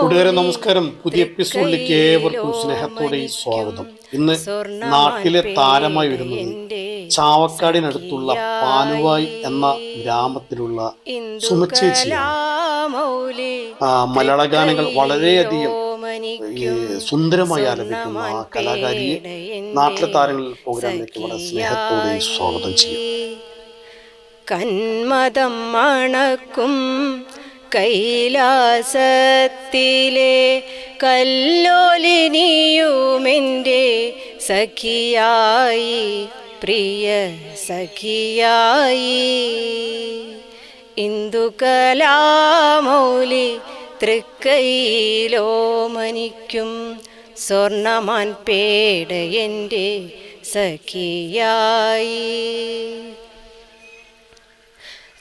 കൂട്ടുകാരെ നമസ്കാരം. പുതിയ എപ്പിസോഡിലേക്ക് ഏവർക്കും സ്നേഹത്തോടെ സ്വാഗതം. ഇന്ന് നാട്ടിലെ താരമായി വരുന്നത് ചാവക്കാടിനടുത്തുള്ള പാനുവായി എന്ന ഗ്രാമത്തിലുള്ള സുമച്ചേച്ചി മലയാള ഗാനങ്ങൾ വളരെയധികം സുന്ദരമായി ആലപിക്കുന്ന ആ കലാകാരിയെ നാട്ടിലെ താരങ്ങളിൽ പ്രോഗ്രാമിലേക്ക് വളരെ സ്നേഹത്തോടെ സ്വാഗതം ചെയ്യും. കന്മതം മണക്കും കൈലാസത്തിലെ കല്ലോലിനിയുമെന്റെ സഖിയായി പ്രിയ സഖിയായി. ഇന്ദുകലാമൗലി തൃക്കൈലോമനിക്കും സ്വർണമാൻ പേട എന്റെ സഖിയായി.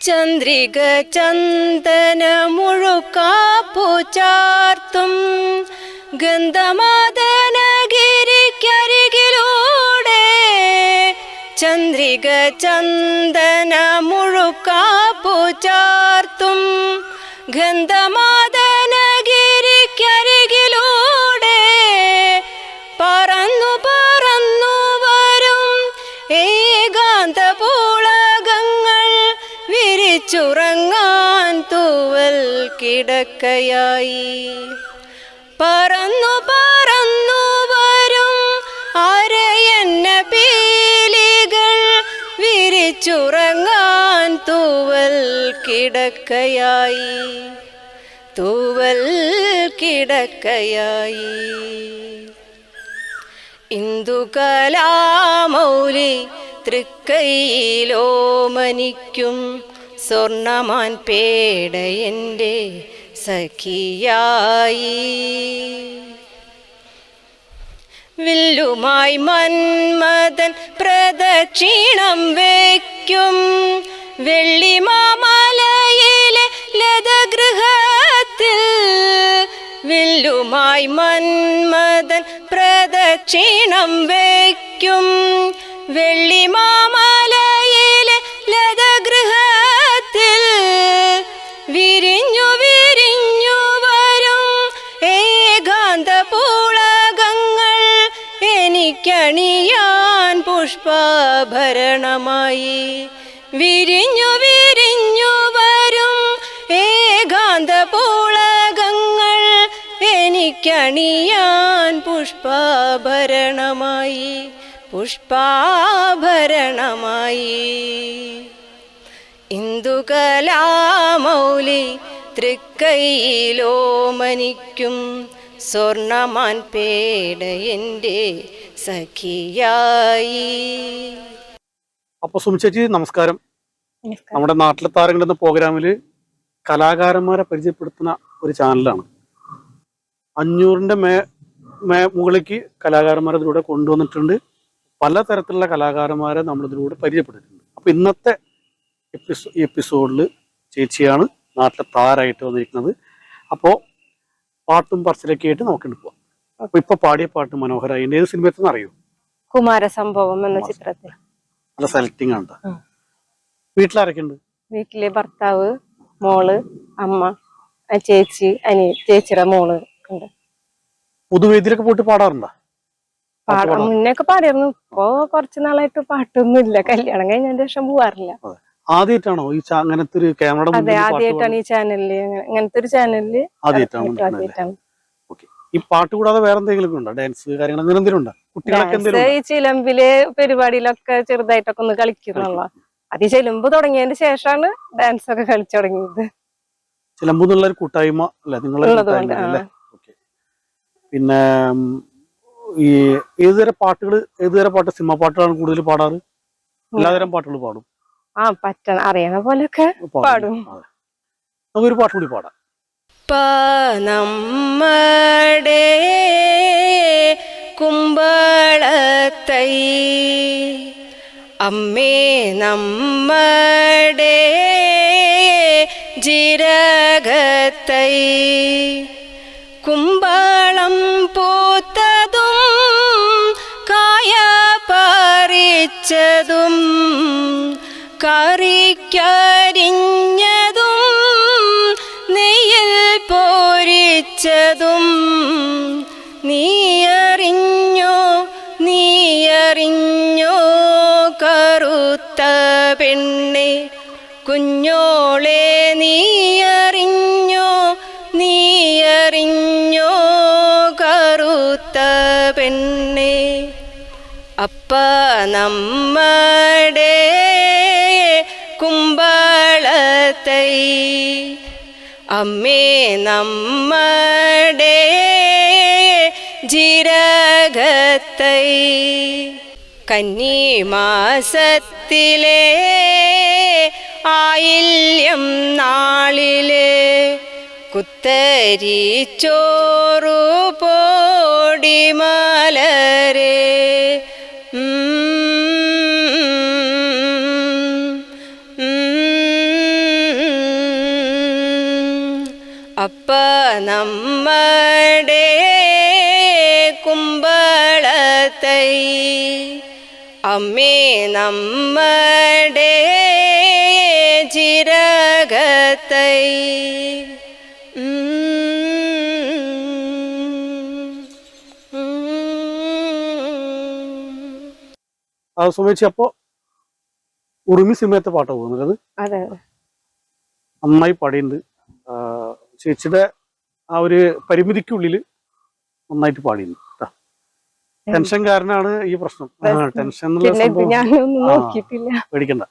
ചന്ദ്രിക ചന്ദന മുഴുക്കാപ്പൂച്ചാർത്തും ചാർത്തും. ഗന്ധമാദനഗിരിക്കരികിലൂടെ ചന്ദ്രിക ചന്ദന മുഴുക്കാപ്പൂച്ചാർത്തും ചാർത്തും. ഗന്ധമാദനഗിരിക്കരികിലൂടെ വിരിച്ചുറങ്ങാൻ തൂവൽ കിടക്കയായി. പറന്നു പറന്നു വരും അരയന്ന പീലികൾ വിരിച്ചുറങ്ങാൻ തൂവൽ കിടക്കയായി. തൂവൽ കിടക്കയായി. ഇന്ദുകലാമൗലി തൃക്കൈലോമനിക്കും സ്വർണമാൻ പേട എന്റെ സഖിയായി. വില്ലുമായി മന്മദൻ പ്രദക്ഷിണം വയ്ക്കും. വെള്ളിമാമലയിലെ ലതഗൃഹത്തിൽ വില്ലുമായി മന്മദൻ പ്രദക്ഷിണം വയ്ക്കും. വെള്ളിമാമലയിലെ എനിക്കണിയാൻ പുഷ്പഭരണമായി. വിരിഞ്ഞു വിരിഞ്ഞു വരും ഏകാന്ത പൂളകങ്ങൾ എനിക്കണിയാൻ പുഷ്പഭരണമായി. പുഷ്പാഭരണമായി. ഇന്ദുകലാമൗലി തൃക്കൈലോമനിക്കും സ്വർണമാൻ പേട എന്റെ സഖിയായി. അപ്പൊ സുമിച്ചേച്ചി നമസ്കാരം. നമ്മുടെ നാട്ടിലെ താരങ്ങൾ എന്ന പ്രോഗ്രാമിൽ കലാകാരന്മാരെ പരിചയപ്പെടുത്തുന്ന ഒരു ചാനലാണ്. അഞ്ഞൂറിന്റെ മേ മേ മുകളിലേക്ക് കലാകാരന്മാരെ ഇതിലൂടെ കൊണ്ടുവന്നിട്ടുണ്ട്. പലതരത്തിലുള്ള കലാകാരന്മാരെ നമ്മൾ ഇതിലൂടെ പരിചയപ്പെട്ടിട്ടുണ്ട്. അപ്പൊ ഇന്നത്തെ എപ്പിസോ എപ്പിസോഡിൽ ചേച്ചിയാണ് നാട്ടിലെ താരായിട്ട് വന്നിരിക്കുന്നത്. അപ്പോൾ പാട്ടും പറച്ചിലൊക്കെ ആയിട്ട് നോക്കിണ്ട് പോവാം. അപ്പൊ ഇപ്പൊ പാടിയ പാട്ട് മനോഹരായി ഏത് സിനിമയെന്ന് അറിയോ? കുമാരസംഭവം എന്ന ചിത്രത്തിൽ. നല്ല സെലക്ടിങ് ആണ്. വീട്ടിലാരൊക്കെ ഉണ്ട് വീട്ടിലെ ഭർത്താവ് മോൾ അമ്മ ചേച്ചി അനി ചേച്ചിയുടെ മോൾ ഉണ്ട്. പൊതുവേദിയിലൊക്കെ പോയിട്ട് പാടാറുണ്ടോ? പാടാ മുന്നേ ഒക്കെ പാടിയിരുന്നു ഇപ്പോ കുറച്ചു നാളായിട്ട് പാട്ടൊന്നും ഇല്ല കല്യാണം കഴിഞ്ഞതിന്റെ ശേഷം പോവാറില്ല. ആദ്യമായിട്ടാണോ ഈ അങ്ങനത്തെ ഒരു ക്യാമറയുടെ അതെ ആദ്യമായിട്ടാണ് ഈ ചാനലിൽ അങ്ങനെ- അങ്ങനത്തെ ഒരു ചാനലിൽ ആദ്യമായിട്ടാണ് ഈ പാട്ട് കൂടാതെ വേറെ എന്തെങ്കിലും ഉണ്ടോ? ഡാൻസ് കാര്യങ്ങൾ അങ്ങനെ എന്തെങ്കിലും ഉണ്ടോ? കുട്ടികളൊക്കെ ഈ ചിലമ്പിലെ പരിപാടിയിലൊക്കെ ചെറുതായിട്ടൊക്കെ ഒന്ന് കളിക്കുന്നുള്ള. അത് ഈ ചിലമ്പ് തുടങ്ങിയതിന് ശേഷമാണ് ഡാൻസ് ഒക്കെ കളിച്ചു തുടങ്ങിയത്. ചിലമ്പെന്നുള്ള ഒരു കൂട്ടായ്മ അല്ല? നിങ്ങളെ പിന്നെ ഈ ഏതുതരം പാട്ടുകൾ ഏതുതരം പാട്ട് സിനിമ പാട്ടുകളാണ് കൂടുതൽ പാടാറ്? എല്ലാതരം പാട്ടുകൾ പാടും? ആ പറ്റണം. അറിയണ പോലൊക്കെ പാടും. നമുക്കൊരു പാട്ട് കൂടി പാടാം. നമ്മടെ കുമ്പളത്തൈ. അമ്മേ നമ്മടെ ജിരകത്തൈ. കുമ്പളം പൂത്തതും കായ പറിച്ചതും വിളിച്ചതും നീയറിഞ്ഞോ നീയറിഞ്ഞോ കറുത്ത പെണ്ണെ കുഞ്ഞോളെ നീയറിഞ്ഞോ നീയറിഞ്ഞോ കറുത്ത പെണ്ണെ അപ്പ നമ്മടേ കുമ്പളത്തൈ. അമ്മേ നമ്മടെ ജിരകത്തൈ കന്നിമാസത്തിലെ ആയില്യം നാളിലെ കുത്തരി ചോറു പോടി അപ്പ നമ്മടെ കുമ്പളത്തൈ. അമ്മേ നമ്മടെ ജിരകത്തൈ അത് സുമേച്ചി അപ്പോ ഉറുമി സിനിമയത്തെ പാട്ടാ പോകുന്നത്. അമ്മായി ആ, ചേച്ചിയുടെ ആ ഒരു പരിമിതിക്കുള്ളിൽ നന്നായിട്ട് പാടിയിരുന്നു. ടെൻഷൻ കാരനാണ് ഈ പ്രശ്നം. ടെൻഷൻ പേടിക്കണ്ട.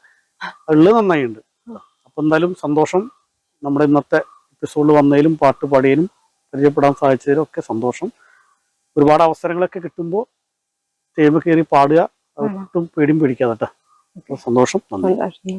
ഉള്ളത് നന്നായിട്ടുണ്ട് അപ്പൊ എന്തായാലും സന്തോഷം. നമ്മുടെ ഇന്നത്തെ എപ്പിസോഡിൽ വന്നതിലും പാട്ട് പാടിയതിലും പരിചയപ്പെടാൻ സാധിച്ചതിലും ഒക്കെ സന്തോഷം. ഒരുപാട് അവസരങ്ങളൊക്കെ കിട്ടുമ്പോൾ സ്റ്റേജ് കയറി പാടുക. അത് ഒട്ടും പേടിയും പേടിക്കാതെ സന്തോഷം. നന്ദി.